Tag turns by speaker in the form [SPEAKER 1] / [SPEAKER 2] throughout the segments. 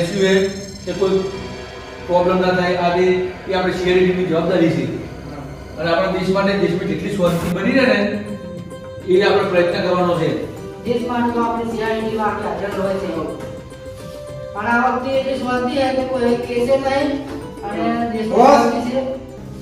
[SPEAKER 1] શું એ કોઈ પ્રોબ્લેમ ના થાય, આ એ આપણે શિયાળી ટીમની જવાબદારી છે. અને આપણા દેશ માટે, દેશમાં જેટલી સ્વસ્થ બની રહે ને, એ આપણે પ્રયત્ન કરવાનો છે.
[SPEAKER 2] દેશમાં તો આપણે શિયાળીની વાત હાજર હોય છે. પણ આ વખતે એટલી સ્વાદી છે કે કોઈ કેસે નહીં અને દેશમાં શાંતિ છે.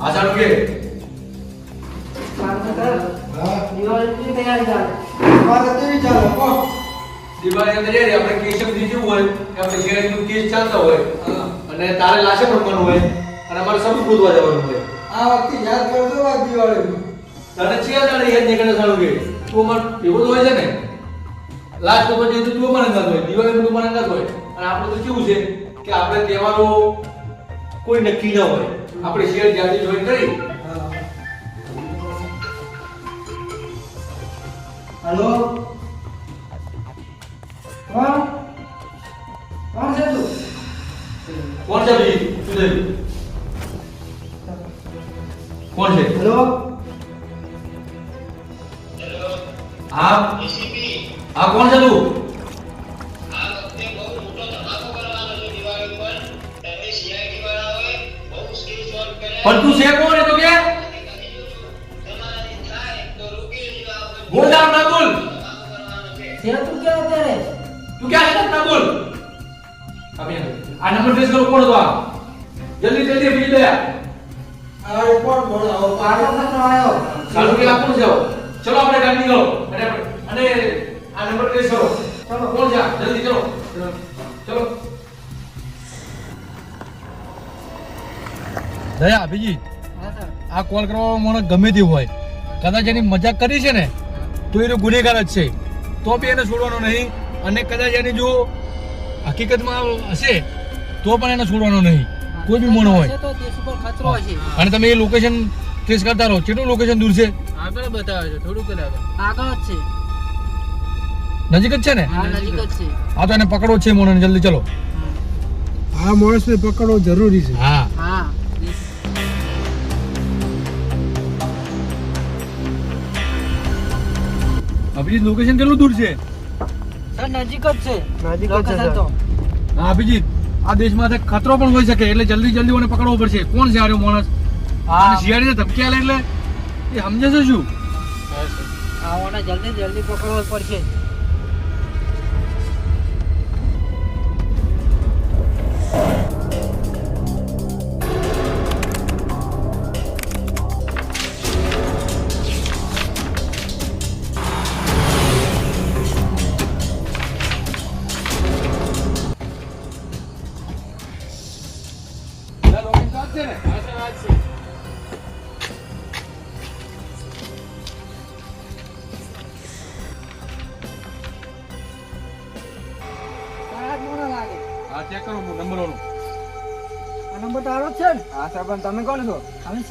[SPEAKER 1] આ સારું કે
[SPEAKER 2] શાંત કર. દિવાળીની તૈયારી કો
[SPEAKER 1] દિવાળી અંદર યાર આપણે કેસ બધી હોય કે આપણે શિયાળીનું કેસ ચાલતો હોય. અને તારે લાશે રમવાનું હોય. અને અમારે સબૂત ગોતવા જવાનું હોય.
[SPEAKER 3] આ વખતે યાદ કરજો આ દિવાળીનું.
[SPEAKER 1] તને છે તારે યાદ નીકળે કરે સારું કે. તું અમાર એવું જ હોય છે ને? લાસ્ટ તો જે તું અમારે અંગાત હોય દિવાળી તું અમારે અંગાત હોય. અને આપણે તો કેવું છે કે આપણે તહેવારો કોઈ નક્કી ન હોય. આપણે શેર જાતે જોઈન કરી
[SPEAKER 2] હલો? કોણ? કોણ છે તું?
[SPEAKER 1] કોણ છે બીજી શું થયું? કોણ છે?
[SPEAKER 2] હેલો?
[SPEAKER 1] હા? હા કોણ છે તું? પણ તું છે કોણ એ તો કે? બોલ નામ ના બોલ
[SPEAKER 2] છે. તું ક્યાં અત્યારે?
[SPEAKER 1] તું ક્યાં છે ના બોલ અભી આ નંબર ફેસ કરો કોણ હતો આ? જલ્દી જલ્દી બીજી દયા.
[SPEAKER 3] આ રિપોર્ટ બનાવો
[SPEAKER 2] પાટો ખતરો આવ્યો
[SPEAKER 1] ચાલુ કે આપણ જાવ ચલો આપણે ગાડી નીકળો. અને અને આ નંબર ટ્રેસ કરો
[SPEAKER 2] ચાલો
[SPEAKER 1] કોણ છે જલ્દી ચલો. ચલો. દયા બીજી. આ કોલ કરવા મને ગમે તે હોય. કદાચ એની મજાક કરી છે ને તો એનો ગુનેગાર જ છે. તો બી એને છોડવાનો નહીં. અને કદાચ એની જો હકીકતમાં હશે તો પણ એને છોડવાનો નહીં. કોઈ બી મોણો હોય.
[SPEAKER 2] છે તો દેશ ઉપર ખતરો છે
[SPEAKER 1] અને તમે એ લોકેશન ટ્રેસ કરતા રહો. કેટલું લોકેશન દૂર છે?
[SPEAKER 2] આગળ બતાવે છે થોડુંક આગળ જ છે.
[SPEAKER 1] નજીક જ છે ને?
[SPEAKER 2] હા નજીક જ છે.
[SPEAKER 1] હા તો એને પકડો છે મોણને જલ્દી ચલો.
[SPEAKER 3] આ માણસને પકડવો જરૂરી છે.
[SPEAKER 1] હા.
[SPEAKER 2] હા.
[SPEAKER 1] અભિજીત લોકેશન કેટલું દૂર છે?
[SPEAKER 2] સર નજીક જ છે.
[SPEAKER 3] નજીક જ છે,
[SPEAKER 2] તો.
[SPEAKER 1] હા અભિજીત આ દેશમાં ખતરો પણ હોઈ શકે એટલે જલ્દી જલ્દી મને પકડવો પડશે. કોણ છે આર્યો માણસ શિયાળી શિયાળીને ધમકી આલે એટલે? એ સમજે છે શું?
[SPEAKER 2] આવાને જલ્દી જલ્દી પકડવો પડશે.
[SPEAKER 3] પણ તમે કોણ છો?
[SPEAKER 2] અમે જ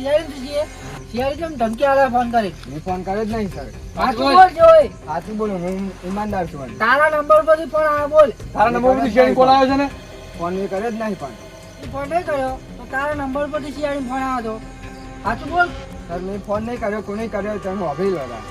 [SPEAKER 2] છીએ. શિયાળી કેમ ધમકી આલે ફોન કરી.
[SPEAKER 3] મેં ફોન કર્યો જ નહીં સર.
[SPEAKER 2] સાચું બોલ જોઈ.
[SPEAKER 3] સાચું બોલ હું ઈમાનદાર છું
[SPEAKER 2] તારા નંબર પરથી ફોન આ બોલ.
[SPEAKER 1] તારા નંબર પરથી શિયાળી કોલ આવ્યો છે ને?
[SPEAKER 3] ફોન મેં કર્યો જ નહીં પણ.
[SPEAKER 2] ફોન નહીં કર્યો? તો તારા નંબર પરથી શિયાળી ફોન આવ્યો સાચું બોલ.
[SPEAKER 3] સર મેં ફોન નહીં કર્યો કોને કર્યો તમે અભી લગા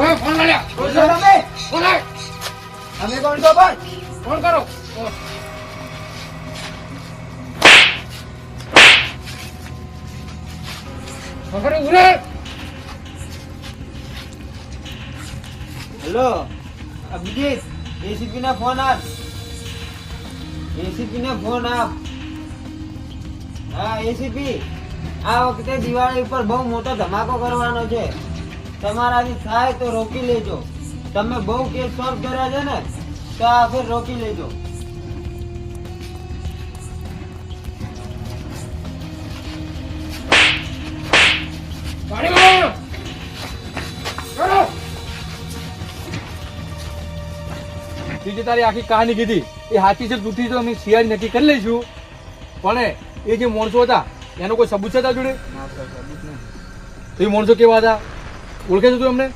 [SPEAKER 1] ઓય ફોન લાલ્યા
[SPEAKER 3] કોણ તમે?
[SPEAKER 1] ફોન
[SPEAKER 3] તમે કોણ છો પણ?
[SPEAKER 1] ફોન કરો. પકડે ઉરે
[SPEAKER 3] હેલો અભિજીત એસીપી ના ફોન આપ. એસીપી ને ફોન આપ. હા એસીપી આ વખતે દિવાળી ઉપર બહુ મોટો ધમાકો કરવાનો છે. તમારાથી થાય તો રોકી લેજો. તમે બહુ કેસ સોલ્વ કર્યા છે ને તો આ ફેર રોકી લેજો.
[SPEAKER 1] બીજી તારી આખી કહાની કીધી. એ હાથી છે જૂઠી તો અમે શિયાળ નક્કી કરી લઈશું. પણ એ જે માણસો હતા એનો કોઈ સબૂત છે તારા જોડે? તો એ માણસો કેવા હતા? ઓળખે છે તું એમને?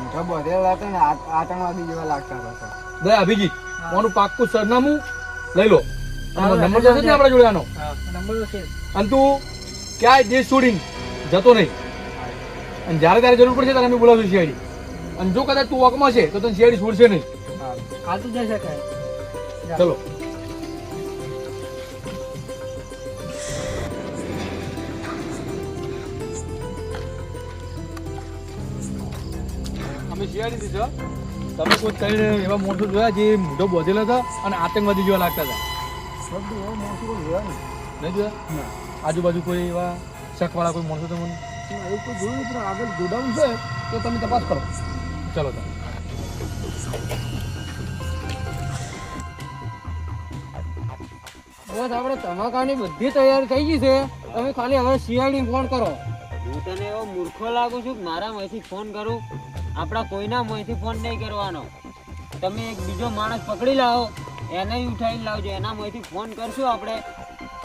[SPEAKER 3] મોટા બધેલા હતા ને આત- આતંકવાદી જેવા લાગતા હતા
[SPEAKER 1] અભિજીત મારું પાક્કું સરનામું લઈ લો. નંબર તો છે ને આપણા જોડે આનો
[SPEAKER 2] નંબર છે.
[SPEAKER 1] અને તું ક્યાંય દેશ છોડીને જતો નહીં. અને જ્યારે જરૂર પડશે ત્યારે અમે બોલાવશું શિયાળી અને જો કદાચ તું વોકમાં છે તો તને શિયાળી છોડશે નહીં.
[SPEAKER 2] જઈ શકાય
[SPEAKER 1] ચલો. અમે સીઆઈડી તમે કોઈ ત્રણ એવા મોટો જોયા જે મોઢો બોધેલો હતો અને આતંકવાદી જેવા લાગતા હતા? નહીં જોયા? આજુબાજુ કોઈ એવા શકવાળા કોઈ માણસો તમને?
[SPEAKER 3] એવું કોઈ જોયું આગળ ગોડાઉન છે તો તમે તપાસ કરો.
[SPEAKER 1] ચલો તો.
[SPEAKER 4] બસ આપણે ધમાકાની બધી તૈયારી થઈ ગઈ છે. તમે ખાલી હવે શિયાળી ફોન કરો.
[SPEAKER 3] હું તને એવો મૂર્ખો લાગુ છું કે મારા માંથી ફોન કરું. આપણા કોઈના મોંથી ફોન નહીં કરવાનો. તમે એક બીજો માણસ પકડી લાવો એને ઉઠાવી લાવજો. એના મોંથી ફોન કરશું આપણે.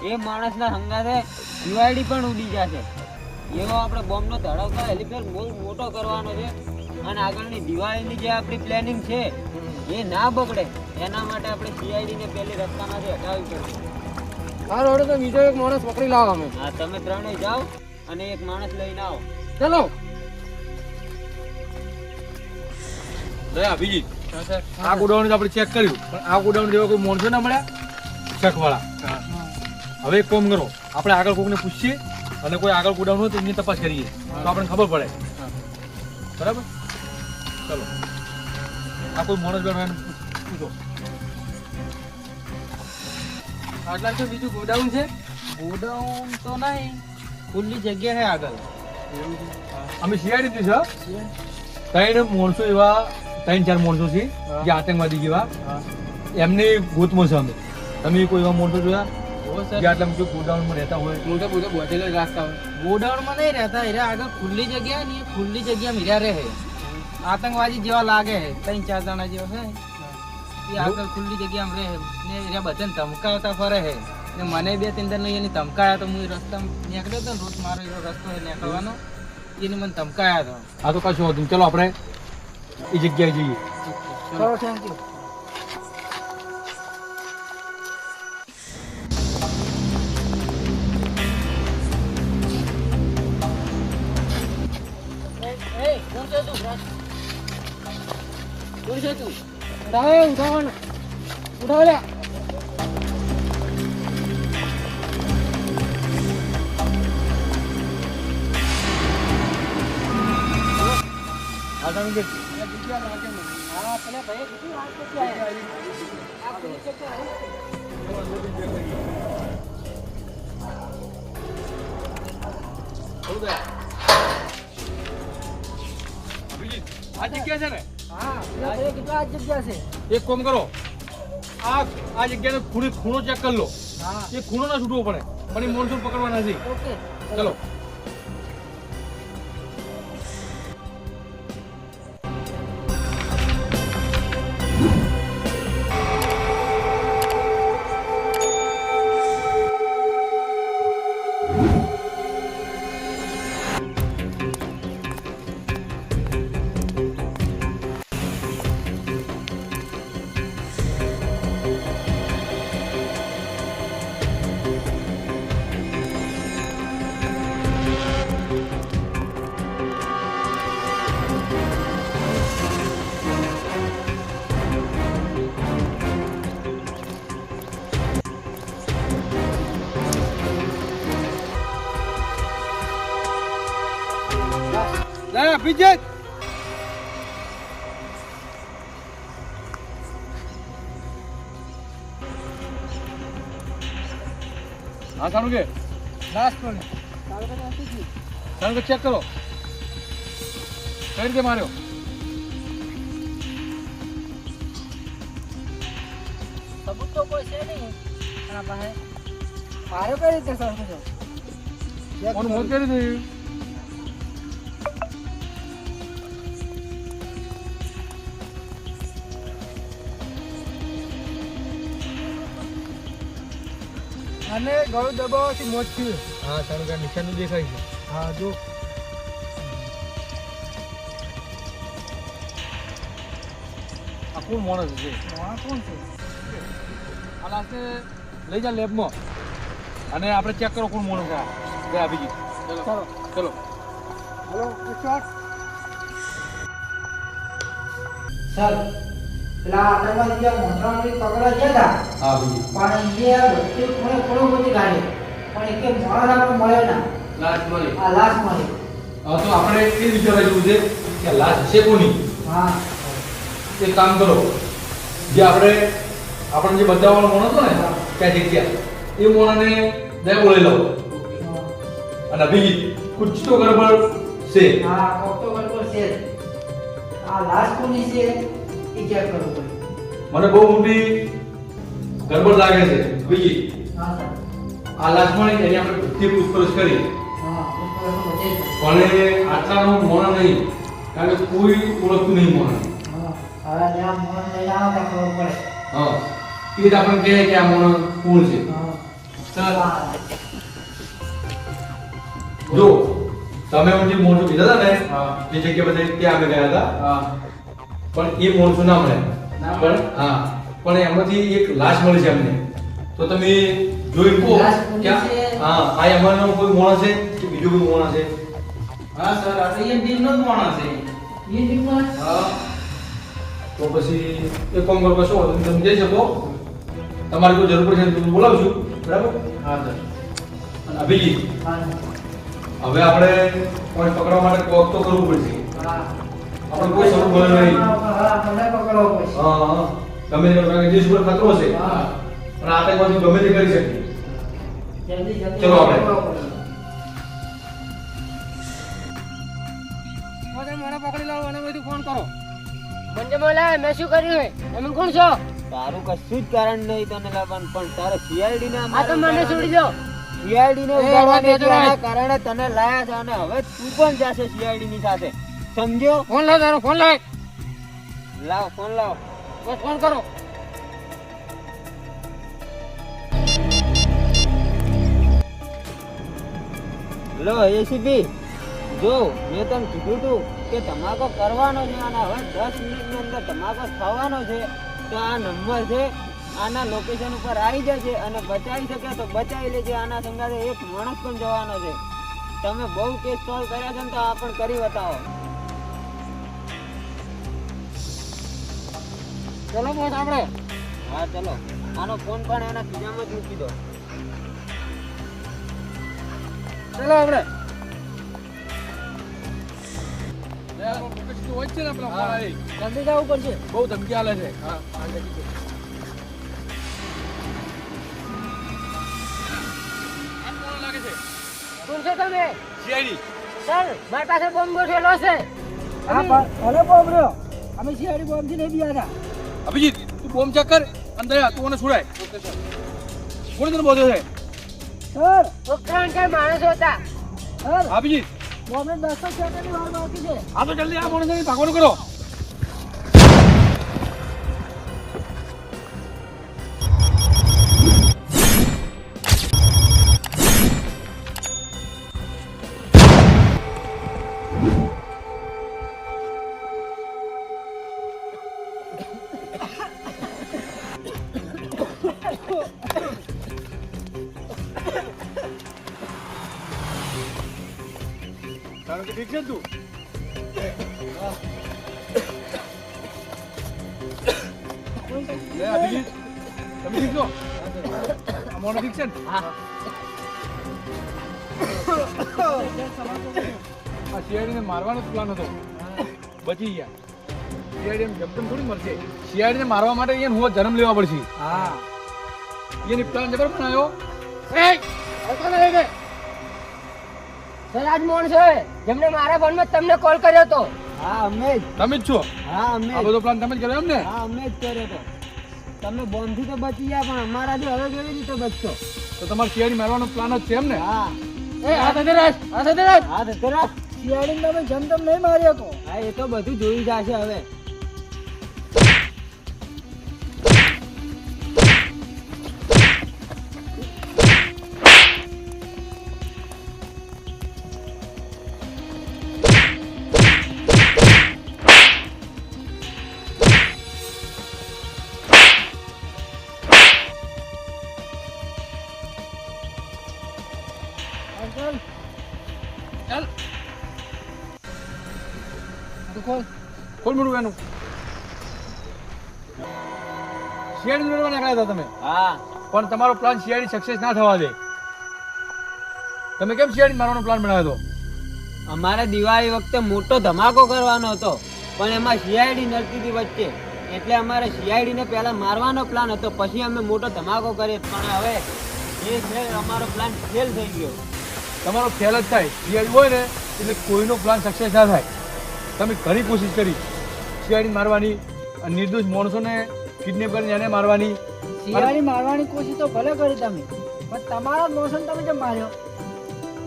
[SPEAKER 3] એ માણસના હંગાથે યુઆઈડી પણ ઉડી જશે. એવો આપણે બોમ્બનો ધડાકા હેલિપેડ બહુ મોટો કરવાનો છે. અને આગળની દિવાળીની જે આપણી પ્લેનિંગ છે એ ના બગડે. એના માટે આપણે સીઆઈડીને પહેલી રસ્તામાંથી હટાવવી પડશે.
[SPEAKER 4] રોડે તો બીજો એક માણસ પકડી લાવો અમે.
[SPEAKER 3] હા તમે ત્રણેય જાઓ અને એક માણસ લઈને આવો.
[SPEAKER 4] ચલો.
[SPEAKER 1] દયા અભિજીત આ ગોડાઉન આપણે ચેક કર્યું. પણ આ ગોડાઉન જેવા કોઈ માણસો ના મળ્યા? શકવાળા હવે એક કોમ કરો. આપણે આગળ કોકને પૂછીએ અને કોઈ આગળ ગોડાઉન હોય તો એની તપાસ કરીએ. તો આપણને ખબર પડે. બરાબર? ચલો. આ કોઈ માણસ બેઠો પૂછો
[SPEAKER 4] આટલા તો બીજું ગોડાઉન છે. ગોડાઉન તો નહીં. ખુલ્લી જગ્યા છે આગળ.
[SPEAKER 1] અમે સીઆઈડી છે ત્રણ માણસો એવા ત્રણ ચાર માણસો છે જે આતંકવાદી જેવા. એમની ગોતમાં છે અમે. તમે કોઈ એવા માણસો જોયા ગોડાઉનમાં રહેતા હોય?
[SPEAKER 4] મોટો મોટો બોધેલો રાખતા હોય. ગોડાઉનમાં નહીં રહેતા એરા આગળ ખુલ્લી જગ્યા ને ખુલ્લી જગ્યા મીરા રહે. આતંકવાદી જેવા લાગે હે ત્રણ ચાર જણા જેવા છે. એ આગળ ખુલ્લી જગ્યામાં રહે ને એરા બધાને ધમકાવતા ફરે છે. ને મને બે ત્રણ દર એની ધમકાયા તો હું રસ્તા નીકળ્યો હતો રોજ મારો એવો રસ્તો નીકળવાનો. એને મને ધમકાયા હતો
[SPEAKER 1] આ તો કશું હોતું. ચલો આપણે એ જગ્યાએ જઈએ.
[SPEAKER 2] ચલો થેન્ક યુ
[SPEAKER 4] ઉઠાવે ઉઠાવવાનું. ઉઠાવ લ્યા
[SPEAKER 1] આ
[SPEAKER 4] આ જગ્યા છે.
[SPEAKER 1] ને
[SPEAKER 2] હા જગ્યા છે
[SPEAKER 1] એક કોમ કરો. આ આ જગ્યાનો ખૂણે ખૂણો ચેક કરી લો.
[SPEAKER 2] હા.
[SPEAKER 1] એ ખૂણો ના છૂટવો પડે. પણ એ મોનસૂન પકડવા નથી
[SPEAKER 2] ઓકે.
[SPEAKER 1] ચલો. અભિજીત હા સારું કે?
[SPEAKER 2] લાસ્ટ પણ
[SPEAKER 1] સારું ચેક કરો. કઈ રીતે માર્યો?
[SPEAKER 2] સબૂત તો કોઈ છે નહીં. આના પાસે. મારે કઈ રીતે સરખું છે?
[SPEAKER 1] કોનું મોત કરી દીધું.
[SPEAKER 5] અને ગળું દબાવવાથી મોત થયું.
[SPEAKER 1] હા તારું કાંઈ નિશાનું દેખાય છે.
[SPEAKER 5] હા જો.
[SPEAKER 1] આ કોણ માણસ છે?
[SPEAKER 5] આ કોણ છે?
[SPEAKER 1] આ લાસ્ટને લઈ જા લેબમાં. અને આપણે ચેક કરો કોણ માણસ આ. બે આપી જી ચલો
[SPEAKER 5] ચાલો.
[SPEAKER 1] ચલો.
[SPEAKER 5] હલો એક શોટ
[SPEAKER 2] સર પેલા આતંકવાદી જે મોટામોટી પકડા ગયા હતા
[SPEAKER 1] હા
[SPEAKER 2] પણ એ બધી ખૂણે ખૂણો બધી કાઢી પણ એક માણસ આપણે મળ્યો ના.
[SPEAKER 1] લાસ્ટ મળી.
[SPEAKER 2] આ લાશ મળી.
[SPEAKER 1] હવે તો આપણે એ વિચારવા જેવું છે કે લાસ્ટ છે કોની?
[SPEAKER 2] હા.
[SPEAKER 1] એ કામ કરો. જે આપણે આપણને જે બતાવવાનો માણસ હતો ને ત્યાં જગ્યા એ મોણાને દે બોલાવી લો અને અભિજીત કુછ તો ગરબડ છે.
[SPEAKER 2] હા કોક તો ગરબડ છે આ લાશ કોની છે? એ ક્યાં કરવું પડે?
[SPEAKER 1] મને બહુ મોટી ગરબડ લાગે છે. અભિજીત
[SPEAKER 2] હા સર
[SPEAKER 1] આ મળી એની આપણે બધી પૂછપરછ કરી. પણ આટલાનો મોણા નહીં કારણ કે કોઈ ઓળખતું નહીં મોણ
[SPEAKER 2] હવે ત્યાં મોહન લઈને આવો ત્યાં ખબર પડે.
[SPEAKER 1] હા. એ જ આપણે કહે કે આ મોણ કોણ છે? જો તમે જે મોટું કીધા હતા ને?
[SPEAKER 4] એ
[SPEAKER 1] જે જગ્યા બધા ત્યાં અમે ગયા હતા. પણ એ મોણસો ના મળે. પણ હા પણ એમાંથી એક લાશ મળી છે અમને તો તમે જોઈ કહો કે હા આ એમાંનો કોઈ મોણસ છે કે બીજો કોઈ મોણસ છે?
[SPEAKER 4] હા સર આ તો એ દિનનો જ માણસ છે.
[SPEAKER 2] એ દિનનો
[SPEAKER 4] હા.
[SPEAKER 1] તો પછી એક કામ કરો કશો તમે જઈ શકો. તમારે કોઈ જરૂર પડશે તો હું બોલાવશું બરાબર?
[SPEAKER 4] હા સર.
[SPEAKER 1] અને અભિજીત
[SPEAKER 2] હા
[SPEAKER 1] હવે આપણે કોઈ પકડવા માટે કોક તો કરવું પડશે.
[SPEAKER 2] હા.
[SPEAKER 1] આપણે કોઈ સબૂત મળે નહીં.
[SPEAKER 2] હા મને
[SPEAKER 1] હા હા ગમે કારણ કે દેશ ઉપર ખતરો છે.
[SPEAKER 2] હા.
[SPEAKER 1] અને આતંકવાદી ગમે તે કરી શકે
[SPEAKER 2] જલ્દી જલ્દી
[SPEAKER 1] ચલો આપણે.
[SPEAKER 4] મને પકડી લાવો અને બધું ફોન કરો.
[SPEAKER 6] મંજે બોલા મેં શું કર્યું હે? તમે કોણ છો?
[SPEAKER 3] તારું કશું જ કારણ નહીં તને લાવવાનું પણ તારે સીઆઈડી ના
[SPEAKER 6] આ તો મને છોડી દો.
[SPEAKER 3] સીઆઈડી ને. કારણે તને લાયા છે અને હવે તું પણ જાશે સીઆઈડી ની સાથે. સમજ્યો?
[SPEAKER 4] ફોન લાવ તારો ફોન લાવ.
[SPEAKER 3] લાવ ફોન લાવ.
[SPEAKER 4] બસ ફોન કરો.
[SPEAKER 3] લો એસીપી જો મેં તમને કીધું તું કે ધમાકો કરવાનો છે અને હવે દસ મિનિટની અંદર ધમાકો થવાનો છે તો આ નંબર છે આના લોકેશન ઉપર આવી જશે અને બચાવી શકે તો બચાવી લેજે. આના સંગાથે એક માણસ પણ જવાનો છે. તમે બહુ કેસ સોલ્વ કર્યા છે ને તો આ પણ કરી બતાવો.
[SPEAKER 4] ચલો બોસ આપણે.
[SPEAKER 3] હા ચલો. આનો ફોન પણ એના ખીચામાં જ મૂકી દો.
[SPEAKER 4] ચલો આપણે.
[SPEAKER 6] જલ્દી જવું પડશે
[SPEAKER 1] બહુ ધમકી આલે છે.
[SPEAKER 6] કોણ છો? તમે? સર મારી પાસે બોમ્બ ગોઠવેલો છે.
[SPEAKER 5] હા ભલે બોમ્બ્યો અમે શિયાળી બોમ્બથી નહીં બિયા હતા.
[SPEAKER 1] અભિજીત તું બોમ્બ ચેક કર. અંદર તું મને છોડાય કોણ તને બોલ્યો છે.
[SPEAKER 5] સર
[SPEAKER 6] ઉત્તરાયણ કઈ માણસ હતા?
[SPEAKER 5] સર
[SPEAKER 1] અભિજીત.
[SPEAKER 5] બોમ્બે દસ સેકન્ડની વાર બાકી છે.
[SPEAKER 1] આ તો જલ્દી આ માણસને ભાગવાનું કરો. છે તું તમે આ મોનો છે ને આ શિયાળીને મારવાનો જ પ્લાન હતો. બચી ગયા. શિયાળી જમતમ થોડી મળશે શિયાળીને મારવા માટે અહીંયા હું જન્મ લેવા પડશે.
[SPEAKER 5] હા.
[SPEAKER 1] એની પ્લાન જબર બનાવ્યો?
[SPEAKER 6] એ સર આજ માણસો જેમને મારા ફોનમાં તમને કોલ કર્યો હતો
[SPEAKER 3] હા અમે જ.
[SPEAKER 1] તમે જ છો?
[SPEAKER 3] હા અમે
[SPEAKER 1] આ બધો પ્લાન તમે જ કર્યો એમ ને
[SPEAKER 3] હા અમે જ કર્યો તો. તમે બોમ્બથી તો બચી ગયા પણ અમારાથી હવે કેવી રીતે બચશો?
[SPEAKER 1] તો તમારે શિયાળી મારવાનો પ્લાન જ છે એમ ને
[SPEAKER 3] હા.
[SPEAKER 6] એ હા આ સાથે રાખ.
[SPEAKER 3] હા તો તરત
[SPEAKER 5] શિયાળીને તમે જેમ તમ નહીં મારી શકો.
[SPEAKER 3] હા એ તો બધું જોઈ જશે હવે.
[SPEAKER 5] ચાલ. તો ખોલ.
[SPEAKER 1] કોણ મોડું એનું. શિયાળી મેળવવા નીકળ્યા હતા તમે?
[SPEAKER 3] હા.
[SPEAKER 1] પણ તમારો પ્લાન શિયાળી સક્સેસ ના થવા દે. તમે કેમ શિયાળી મારવાનો પ્લાન બનાવ્યો હતો?
[SPEAKER 3] અમારે દિવાળી વખતે મોટો ધમાકો કરવાનો હતો પણ એમાં સીઆઈડી નડતી હતી વચ્ચે. એટલે અમારે શિયાળીને પહેલા મારવાનો પ્લાન હતો પછી અમે મોટો ધમાકો કરીએ પણ હવે એ છે અમારો પ્લાન ફેલ થઈ ગયો.
[SPEAKER 1] તમારો ફેલ જ થાય. સીઆઈડી હોય ને એટલે કોઈનો પ્લાન સક્સેસ ના થાય. તમે ઘણી કોશિશ કરી. સીઆઈડી મારવાની અને નિર્દોષ માણસોને કિડનેપ કરીને એને મારવાની.
[SPEAKER 5] સીઆઈડી મારવાની કોશિશ તો ભલે કરી તમે પણ તમારા જ તમે કેમ માર્યો?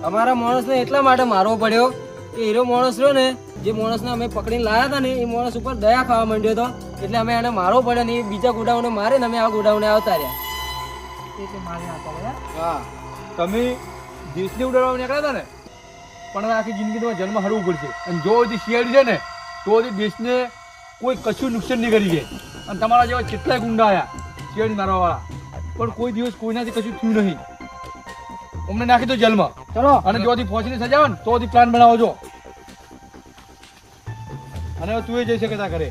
[SPEAKER 4] અમારા માણસને એટલા માટે મારવો પડ્યો કે હીરો માણસ રહ્યો ને જે માણસને અમે પકડીને લાયા હતા ને એ માણસ ઉપર દયા ખાવા માંડ્યો હતો. એટલે અમે એને મારવો પડ્યો ને એ બીજા ગોડાઉને મારે ને અમે આ ગોડાઉને આવતા રહ્યા?
[SPEAKER 5] હા.
[SPEAKER 1] તમે દેશને ઉડાડવા નીકળ્યા હતા ને પણ આખી જિંદગી તમારે જન્મ હરવું પડશે. અને જો હજી શિયાળી છે ને તો હજી દેશને કોઈ કશું નુકસાન નહીં કરી જાય અને તમારા જેવા કેટલાય ગુંડા આવ્યા શિયાળી મારવાવાળા. પણ કોઈ દિવસ કોઈનાથી કશું થયું નહીં. અમને નાખી દો જેલમાં.
[SPEAKER 5] ચલો.
[SPEAKER 1] અને જો હજી પહોંચીને સજા આવે ને તો હજી પ્લાન બનાવો છો અને તું એ જઈ શકે તા કરે